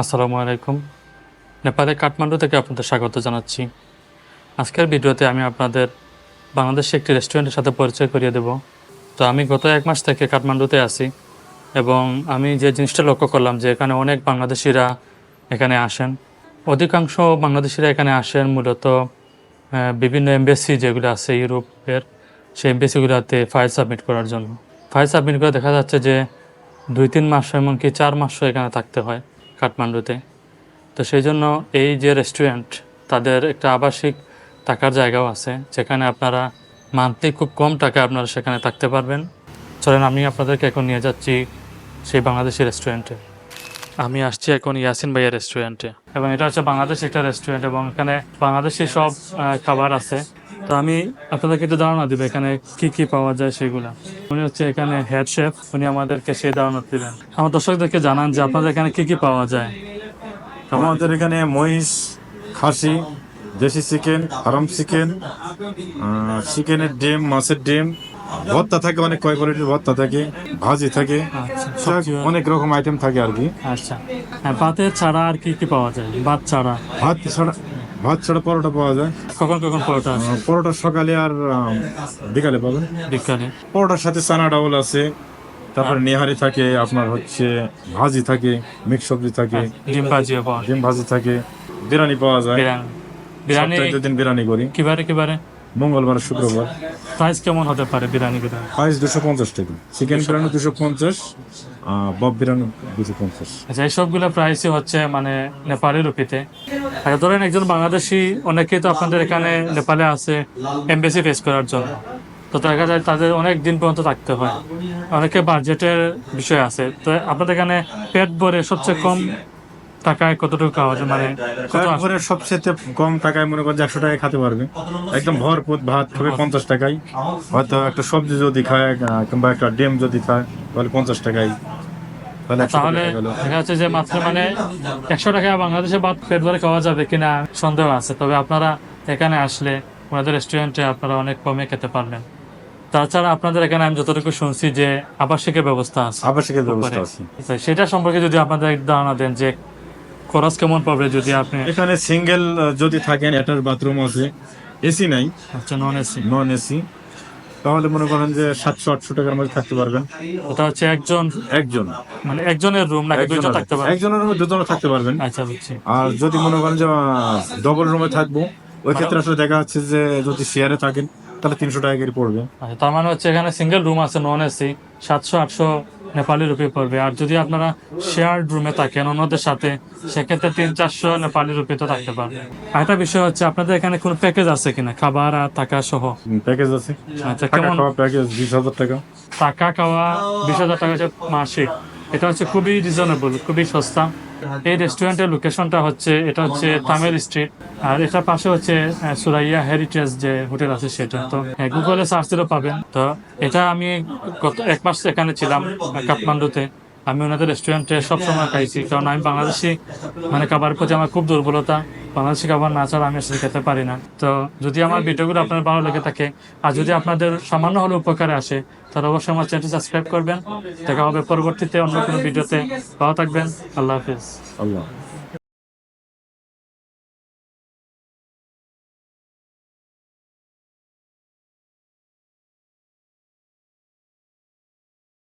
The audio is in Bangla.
আসসালামু আলাইকুম। নেপালের কাঠমান্ডু থেকে আপনাদের স্বাগত জানাচ্ছি। আজকের ভিডিওতে আমি আপনাদের বাংলাদেশে একটি রেস্টুরেন্টের সাথে পরিচয় করিয়ে দেব। তো আমি গত এক মাস থেকে কাঠমান্ডুতে আছি এবং আমি যে জিনিসটা লক্ষ্য করলাম যে এখানে অনেক বাংলাদেশিরা এখানে আসেন। অধিকাংশ বাংলাদেশিরা এখানে আসেন মূলত বিভিন্ন এমবেসি যেগুলো আছে ইউরোপের, সেই এমবেসিগুলোতে ফাইল সাবমিট করার জন্য। ফাইল সাবমিট করে দেখা যাচ্ছে যে দুই তিন মাস এমনকি চার মাসও এখানে থাকতে হয়। কাঠমান্ডুতে। তো সেই জন্য এই যে রেস্টুরেন্ট তাদের একটা আবাসিক থাকার জায়গাও আছে, যেখানে আপনারা মান্থলি খুব কম টাকায় আপনারা সেখানে থাকতে পারবেন। চলেন আমি আপনাদেরকে এখন নিয়ে যাচ্ছি সেই বাংলাদেশি রেস্টুরেন্টে আমি আসছি এখন ইয়াসিন ভাইয়ের রেস্টুরেন্টে এবং এটা হচ্ছে বাংলাদেশ একটা রেস্টুরেন্ট এবং এখানে বাংলাদেশি সব খাবার আছে। তো আমি আপনাদেরকে একটু ধারণা দিব এখানে কি কি পাওয়া যায় সেগুলা। উনি হচ্ছে এখানে হেড শেফ উনি আমাদেরকে সেই ধারণা দিলেন আমার দর্শকদেরকে জানান যে আপনাদের এখানে কি কি পাওয়া যায়। আমাদের এখানে মহিষ খাসি দেশি চিকেন ফার্ম চিকেন চিকেনের ডিম মাছের ডিম ভর্তা থাকে অনেক কয় কোয়ালিটির ভর্তা থাকে ভাজি থাকে আচ্ছা অনেক রকম আইটেম থাকে আর কি। আচ্ছা হ্যাঁ ভাতের ছাড়া আর কি কি পাওয়া যায়? ভাত ছাড়া। ভাত ছাড়া ভাত ছাড়া পরোটা পাওয়া যায়। কখন কখন পরোটা আছে? পরোটা সকালে আর বিকালে পাবেন। বিকালে। পরোটার সাথে চানা ডাউল আছে তারপরে নেহারি থাকে আপনার হচ্ছে ভাজি থাকে মিক্স সবজি থাকে ডিম ভাজি ডিম ভাজি থাকে বিরিয়ানি পাওয়া যায়। বিরিয়ানি সপ্তাহে বিরিয়ানি করি। কিবারে কিবারে? মঙ্গলবার শুক্রবার। প্রাইস কেমন হতে পারে বিরিয়ানি বিরিয়ানি প্রাইস দুশো পঞ্চাশ টাকা। চিকেন বিরিয়ানি দুশো পঞ্চাশ বব বিরিয়ানি দুশো পঞ্চাশ। আচ্ছা এই সবগুলো প্রাইসই হচ্ছে মানে নেপালি রুপিতে আচ্ছা ধরেন একজন বাংলাদেশি অনেকেই তো আপনাদের এখানে নেপালে আছে এমবেসি ফেস করার জন্য। তো দেখা যায় তাদের অনেক দিন পর্যন্ত থাকতে হয়। অনেকে বাজেটের বিষয় আছে। তো আপনাদের এখানে পেট ভরে সবচেয়ে কম টাকায় কতটুকু খাওয়া যায়? মানে আসে? সবচেয়ে কম টাকায় মনে করেন একশো টাকায় খেতে পারবে। একদম ভরপুর ভাত খাবে পঞ্চাশ টাকায়। হয়তো একটা সবজি যদি খায় কিংবা একটা ডিম যদি খায় তাহলে পঞ্চাশ টাকায়। তাহলে দেখা যাচ্ছে যে মাত্র মানে একশো টাকা বাংলাদেশে ভাত পেট ভরে খাওয়া যাবে কিনা সন্দেহ আছে। তবে আপনারা এখানে আসলে ওনাদের রেস্টুরেন্টে আপনারা অনেক কমে খেতে পারবেন। তাছাড়া আপনাদের এখানে আমি যতটুকু শুনছি যে আবাসিকের ব্যবস্থা আছে। আবাসিকের ব্যবস্থা আছে। সেটা সম্পর্কে যদি আপনাদের ধারণা দেন যে খরচ কেমন পাবে যদি আপনি এখানে সিঙ্গেল যদি থাকেন অ্যাটাচ বাথরুম আছে। এসি নাই। আচ্ছা নন এসি নন এসি তাহলে মনে করেন যে সাতশো আটশো টাকার মধ্যে থাকতে পারবেন। ওটা হচ্ছে একজন একজন। মানে একজনের রুম নাকি একজনের- থাকতে পারে একজনের রুমে দুজনে থাকতে পারবেন। আচ্ছা বুঝছি। আর যদি মনে করেন যে ডবল রুমে থাকব ওই ক্ষেত্রে আসলে দেখা যাচ্ছে যে যদি শেয়ারে থাকেন তাহলে তিনশো টাকা করে পড়বে। আচ্ছা তার মানে হচ্ছে এখানে সিঙ্গেল রুম আছে নন এসি সাতশো আটশো নেপালি রুপি পড়বে। আর যদি আপনারা শেয়ার্ড রুমে থাকেন অন্যদের সাথে সেক্ষেত্রে তিন চারশো নেপালি রুপি তো থাকতে পারবে। আরেকটা বিষয় হচ্ছে আপনাদের এখানে কোনো প্যাকেজ আছে কিনা? খাবার আর থাকা সহ? প্যাকেজ আছে। আচ্ছা কেমন? প্যাকেজ বিশ হাজার টাকা। টাকা খাওয়া বিশ হাজার টাকা হচ্ছে মাসিক। এটা হচ্ছে খুবই রিজনেবল খুবই সস্তা। এই রেস্টুরেন্টের লোকেশনটা হচ্ছে এটা হচ্ছে তামিল স্ট্রিট আর এটার পাশে হচ্ছে সুরাইয়া হেরিটেজ যে হোটেল আছে সেটা। তো গুগলে সার্চ দিলেও পাবেন। তো এটা আমি গত এক মাস এখানে ছিলাম কাঠমান্ডুতে। আমি ওনাদের রেস্টুরেন্টে সবসময় খাইছি, কারণ আমি বাংলাদেশি মানে খাবার প্রতি আমার খুব দুর্বলতা। বাংলাদেশি খাবার না ছাড়া আমি আসলে খেতে পারি না। তো যদি আমার ভিডিওগুলো আপনার ভালো লেগে থাকে, আর যদি আপনাদের সামান্য হলে উপকারে আসে, তাহলে অবশ্যই আমার চ্যানেলটি সাবস্ক্রাইব করবেন। দেখা হবে পরবর্তীতে অন্য কোনো ভিডিওতে। ভালো থাকবেন। আল্লাহ হাফিজ। আল্লাহ।